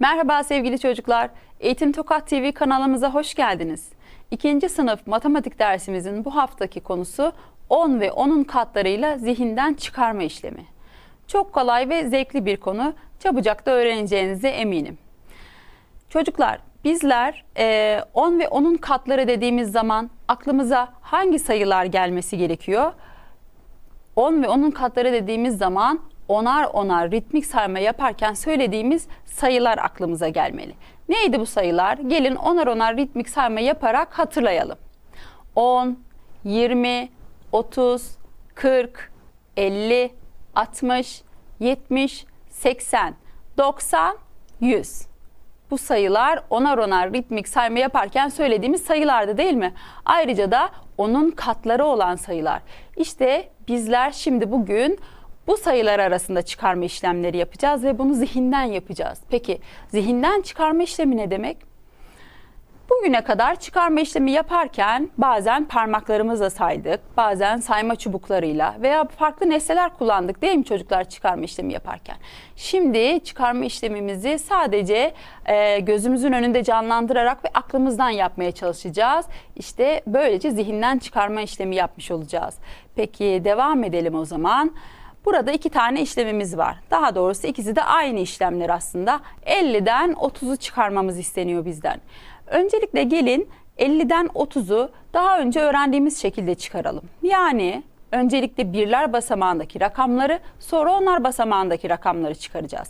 Merhaba sevgili çocuklar. Eğitim Tokat TV kanalımıza hoş geldiniz. İkinci sınıf matematik dersimizin bu haftaki konusu 10 ve 10'un katlarıyla zihinden çıkarma işlemi. Çok kolay ve zevkli bir konu. Çabucak da öğreneceğinize eminim. Çocuklar bizler e, 10 ve 10'un katları dediğimiz zaman aklımıza hangi sayılar gelmesi gerekiyor? 10 ve 10'un katları dediğimiz zaman onar onar ritmik sayma yaparken söylediğimiz sayılar aklımıza gelmeli. Neydi bu sayılar? Gelin onar onar ritmik sayma yaparak hatırlayalım. 10, 20, 30, 40, 50, 60, 70, 80, 90, 100. Bu sayılar onar onar ritmik sayma yaparken söylediğimiz sayılardı değil mi? Ayrıca da onun katları olan sayılar. İşte bizler şimdi bugün bu sayılar arasında çıkarma işlemleri yapacağız ve bunu zihinden yapacağız. Peki zihinden çıkarma işlemi ne demek? Bugüne kadar çıkarma işlemi yaparken bazen parmaklarımızla saydık, bazen sayma çubuklarıyla veya farklı nesneler kullandık değil mi çocuklar çıkarma işlemi yaparken? Şimdi çıkarma işlemimizi sadece e, gözümüzün önünde canlandırarak ve aklımızdan yapmaya çalışacağız. İşte böylece zihinden çıkarma işlemi yapmış olacağız. Peki devam edelim o zaman. Burada iki tane işlemimiz var. Daha doğrusu ikisi de aynı işlemler aslında. 50'den 30'u çıkarmamız isteniyor bizden. Öncelikle gelin 50'den 30'u daha önce öğrendiğimiz şekilde çıkaralım. Yani öncelikle birler basamağındaki rakamları sonra onlar basamağındaki rakamları çıkaracağız.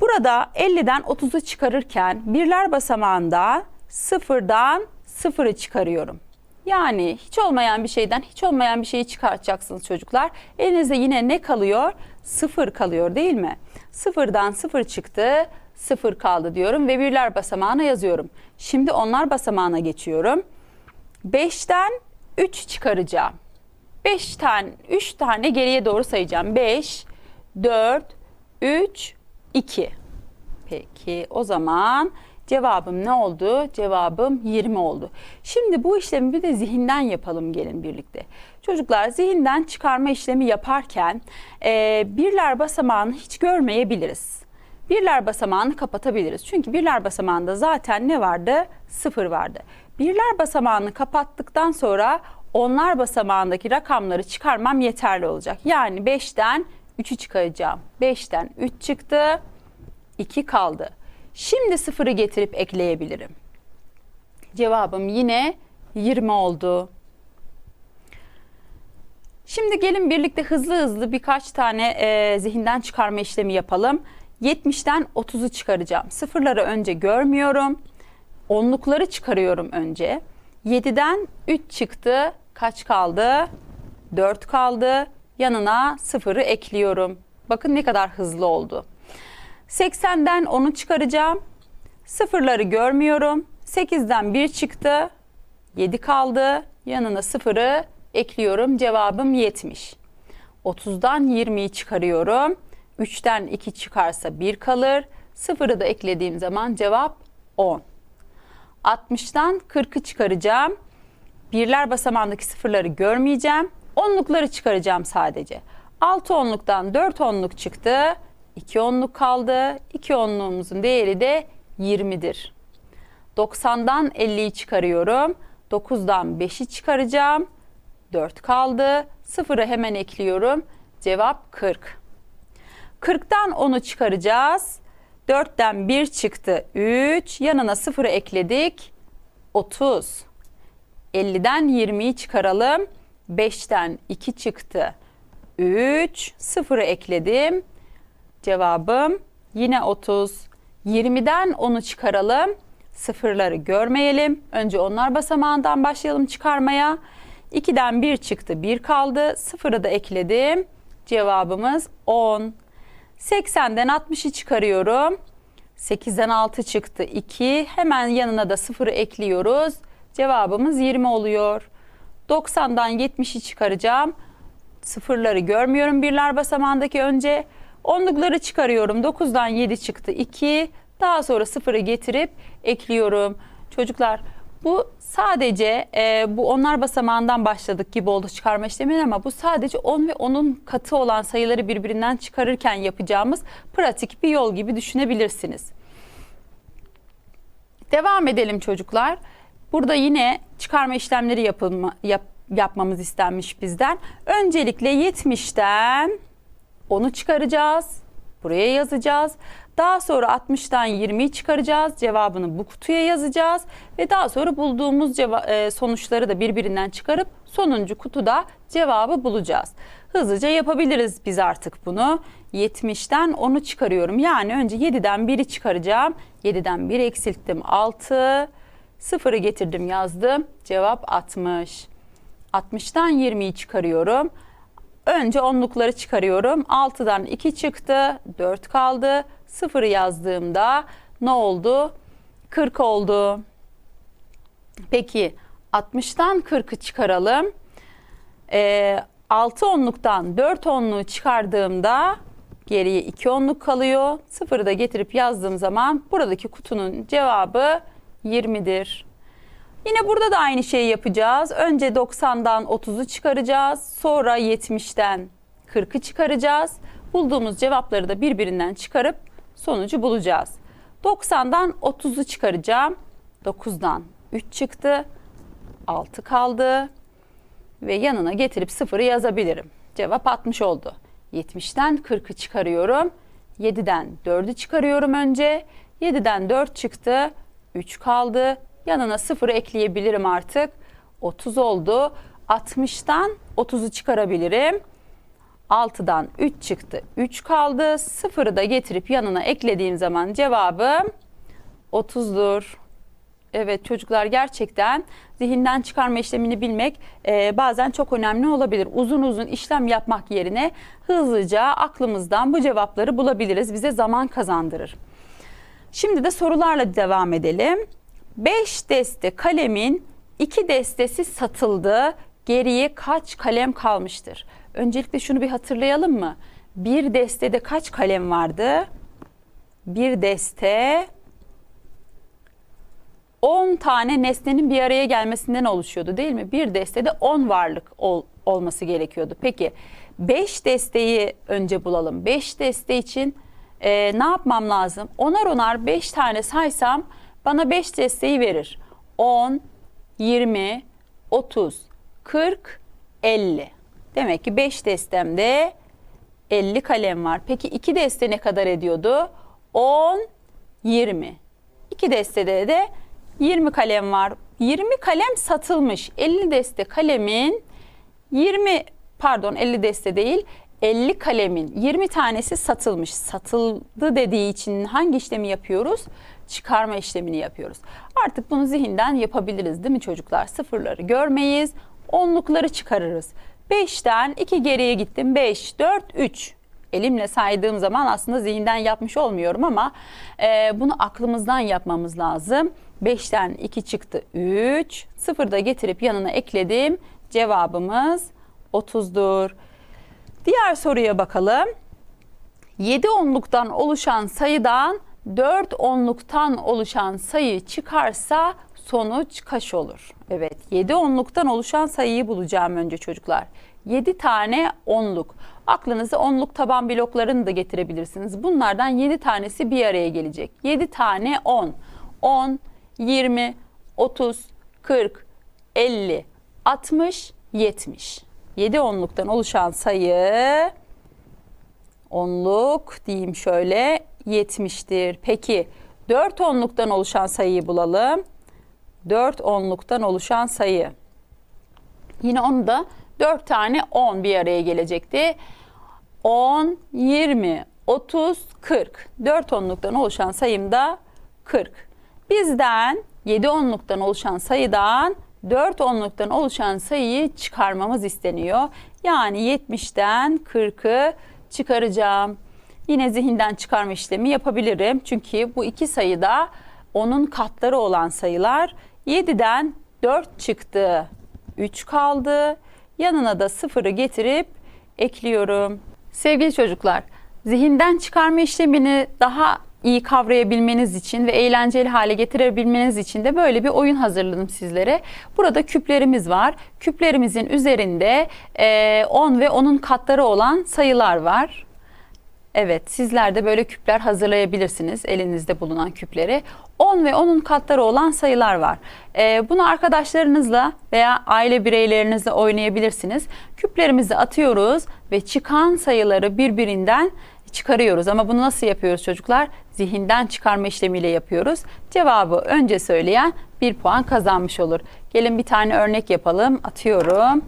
Burada 50'den 30'u çıkarırken birler basamağında sıfırdan sıfırı çıkarıyorum. Yani hiç olmayan bir şeyden hiç olmayan bir şeyi çıkartacaksınız çocuklar. Elinizde yine ne kalıyor? Sıfır kalıyor değil mi? Sıfırdan sıfır çıktı, sıfır kaldı diyorum ve birler basamağına yazıyorum. Şimdi onlar basamağına geçiyorum. 5'ten 3 çıkaracağım. 5 tane, 3 tane geriye doğru sayacağım. 5, 4, 3, 2. Peki o zaman cevabım ne oldu? Cevabım 20 oldu. Şimdi bu işlemi bir de zihinden yapalım gelin birlikte. Çocuklar zihinden çıkarma işlemi yaparken e, birler basamağını hiç görmeyebiliriz. Birler basamağını kapatabiliriz. Çünkü birler basamağında zaten ne vardı? Sıfır vardı. Birler basamağını kapattıktan sonra onlar basamağındaki rakamları çıkarmam yeterli olacak. Yani 5'ten 3'ü çıkaracağım. 5'ten 3 çıktı, 2 kaldı. Şimdi sıfırı getirip ekleyebilirim. Cevabım yine 20 oldu. Şimdi gelin birlikte hızlı hızlı birkaç tane e, zihinden çıkarma işlemi yapalım. 70'ten 30'u çıkaracağım. Sıfırları önce görmüyorum. Onlukları çıkarıyorum önce. 7'den 3 çıktı. Kaç kaldı? 4 kaldı. Yanına sıfırı ekliyorum. Bakın ne kadar hızlı oldu. 80'den 10'u çıkaracağım. Sıfırları görmüyorum. 8'den 1 çıktı. 7 kaldı. Yanına sıfırı ekliyorum. Cevabım 70. 30'dan 20'yi çıkarıyorum. 3'ten 2 çıkarsa 1 kalır. Sıfırı da eklediğim zaman cevap 10. 60'tan 40'ı çıkaracağım. Birler basamağındaki sıfırları görmeyeceğim. Onlukları çıkaracağım sadece. 6 onluktan 4 onluk çıktı. 2 onluk kaldı. 2 onluğumuzun değeri de 20'dir. 90'dan 50'yi çıkarıyorum. 9'dan 5'i çıkaracağım. 4 kaldı. Sıfırı hemen ekliyorum. Cevap 40. 40'tan 10'u çıkaracağız. 4'ten 1 çıktı 3. Yanına 0'ı ekledik. 30. 50'den 20'yi çıkaralım. 5'ten 2 çıktı. 3. 0'ı ekledim. Cevabım yine 30. 20'den 10'u çıkaralım. Sıfırları görmeyelim. Önce onlar basamağından başlayalım çıkarmaya. 2'den 1 çıktı, 1 kaldı. Sıfırı da ekledim. Cevabımız 10. 80'den 60'ı çıkarıyorum. 8'den 6 çıktı 2. Hemen yanına da 0'ı ekliyoruz. Cevabımız 20 oluyor. 90'dan 70'i çıkaracağım. Sıfırları görmüyorum birler basamağındaki önce. Onlukları çıkarıyorum. 9'dan 7 çıktı 2. Daha sonra sıfırı getirip ekliyorum. Çocuklar bu sadece e, bu onlar basamağından başladık gibi oldu çıkarma işlemini ama bu sadece 10 ve onun katı olan sayıları birbirinden çıkarırken yapacağımız pratik bir yol gibi düşünebilirsiniz. Devam edelim çocuklar. Burada yine çıkarma işlemleri yapılma, yap, yapmamız istenmiş bizden. Öncelikle 70'ten 10'u çıkaracağız. Buraya yazacağız. Daha sonra 60'tan 20'yi çıkaracağız. Cevabını bu kutuya yazacağız. Ve daha sonra bulduğumuz e, sonuçları da birbirinden çıkarıp sonuncu kutuda cevabı bulacağız. Hızlıca yapabiliriz biz artık bunu. 70'ten 10'u çıkarıyorum. Yani önce 7'den 1'i çıkaracağım. 7'den 1 eksilttim 6. 0'ı getirdim yazdım. Cevap 60. 60'tan 20'yi çıkarıyorum. Önce onlukları çıkarıyorum. 6'dan 2 çıktı. 4 kaldı. 0'ı yazdığımda ne oldu? 40 oldu. Peki 60'tan 40'ı çıkaralım. Ee, 6 onluktan 4 onluğu çıkardığımda geriye 2 onluk kalıyor. Sıfırı da getirip yazdığım zaman buradaki kutunun cevabı 20'dir. Yine burada da aynı şeyi yapacağız. Önce 90'dan 30'u çıkaracağız. Sonra 70'ten 40'ı çıkaracağız. Bulduğumuz cevapları da birbirinden çıkarıp sonucu bulacağız. 90'dan 30'u çıkaracağım. 9'dan 3 çıktı. 6 kaldı. Ve yanına getirip 0'ı yazabilirim. Cevap 60 oldu. 70'ten 40'ı çıkarıyorum. 7'den 4'ü çıkarıyorum önce. 7'den 4 çıktı. 3 kaldı. Yanına 0'ı ekleyebilirim artık. 30 oldu. 60'tan 30'u çıkarabilirim. 6'dan 3 çıktı. 3 kaldı. 0'ı da getirip yanına eklediğim zaman cevabım 30'dur. Evet çocuklar gerçekten zihinden çıkarma işlemini bilmek e, bazen çok önemli olabilir. Uzun uzun işlem yapmak yerine hızlıca aklımızdan bu cevapları bulabiliriz. Bize zaman kazandırır. Şimdi de sorularla devam edelim. 5 deste kalemin 2 destesi satıldı. Geriye kaç kalem kalmıştır? Öncelikle şunu bir hatırlayalım mı? Bir destede kaç kalem vardı? Bir deste 10 tane nesnenin bir araya gelmesinden oluşuyordu değil mi? Bir destede 10 varlık ol, olması gerekiyordu. Peki 5 desteyi önce bulalım. 5 deste için e, ne yapmam lazım? Onar onar 5 tane saysam bana 5 desteği verir. 10, 20, 30, 40, 50. Demek ki 5 destemde 50 kalem var. Peki 2 deste ne kadar ediyordu? 10, 20. 2 destede de 20 kalem var. 20 kalem satılmış. 50 deste kalemin 20 pardon 50 deste değil 50 kalemin 20 tanesi satılmış. Satıldı dediği için hangi işlemi yapıyoruz? Çıkarma işlemini yapıyoruz. Artık bunu zihinden yapabiliriz değil mi çocuklar? Sıfırları görmeyiz. Onlukları çıkarırız. 5'ten 2 geriye gittim. 5, 4, 3 elimle saydığım zaman aslında zihinden yapmış olmuyorum ama e, bunu aklımızdan yapmamız lazım. 5'ten 2 çıktı 3. 0 da getirip yanına ekledim. Cevabımız 30'dur. Diğer soruya bakalım. 7 onluktan oluşan sayıdan 4 onluktan oluşan sayı çıkarsa sonuç kaç olur? Evet 7 onluktan oluşan sayıyı bulacağım önce çocuklar. 7 tane onluk. Aklınıza onluk taban bloklarını da getirebilirsiniz. Bunlardan 7 tanesi bir araya gelecek. 7 tane 10. 10, 20, 30, 40, 50, 60, 70. 7 onluktan oluşan sayı onluk diyeyim şöyle 70'tir. Peki 4 onluktan oluşan sayıyı bulalım. 4 onluktan oluşan sayı. Yine onu da 4 tane 10 bir araya gelecekti. 10, 20, 30, 40. 4 onluktan oluşan sayım da 40. Bizden 7 onluktan oluşan sayıdan 4 onluktan oluşan sayıyı çıkarmamız isteniyor. Yani 70'ten 40'ı çıkaracağım. Yine zihinden çıkarma işlemi yapabilirim. Çünkü bu iki sayı da onun katları olan sayılar. 7'den 4 çıktı. 3 kaldı. Yanına da 0'ı getirip ekliyorum. Sevgili çocuklar, zihinden çıkarma işlemini daha iyi kavrayabilmeniz için ve eğlenceli hale getirebilmeniz için de böyle bir oyun hazırladım sizlere. Burada küplerimiz var. Küplerimizin üzerinde 10 ve onun katları olan sayılar var. Evet, sizler de böyle küpler hazırlayabilirsiniz. Elinizde bulunan küpleri. 10 ve onun katları olan sayılar var. Ee, bunu arkadaşlarınızla veya aile bireylerinizle oynayabilirsiniz. Küplerimizi atıyoruz ve çıkan sayıları birbirinden çıkarıyoruz. Ama bunu nasıl yapıyoruz çocuklar? Zihinden çıkarma işlemiyle yapıyoruz. Cevabı önce söyleyen bir puan kazanmış olur. Gelin bir tane örnek yapalım. Atıyorum.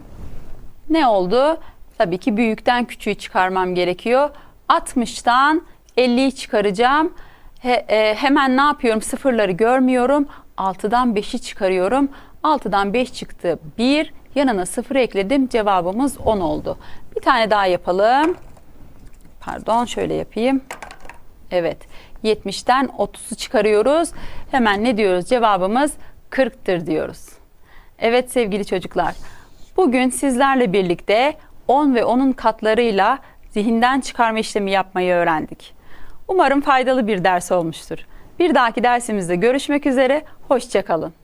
Ne oldu? Tabii ki büyükten küçüğü çıkarmam gerekiyor. 60'tan 50'yi çıkaracağım. He- e, hemen ne yapıyorum? Sıfırları görmüyorum. 6'dan 5'i çıkarıyorum. 6'dan 5 çıktı 1. Yanına 0 ekledim. Cevabımız 10 oldu. Bir tane daha yapalım. Pardon şöyle yapayım. Evet. 70'ten 30'u çıkarıyoruz. Hemen ne diyoruz? Cevabımız 40'tır diyoruz. Evet sevgili çocuklar. Bugün sizlerle birlikte 10 ve onun katlarıyla zihinden çıkarma işlemi yapmayı öğrendik. Umarım faydalı bir ders olmuştur. Bir dahaki dersimizde görüşmek üzere. Hoşçakalın.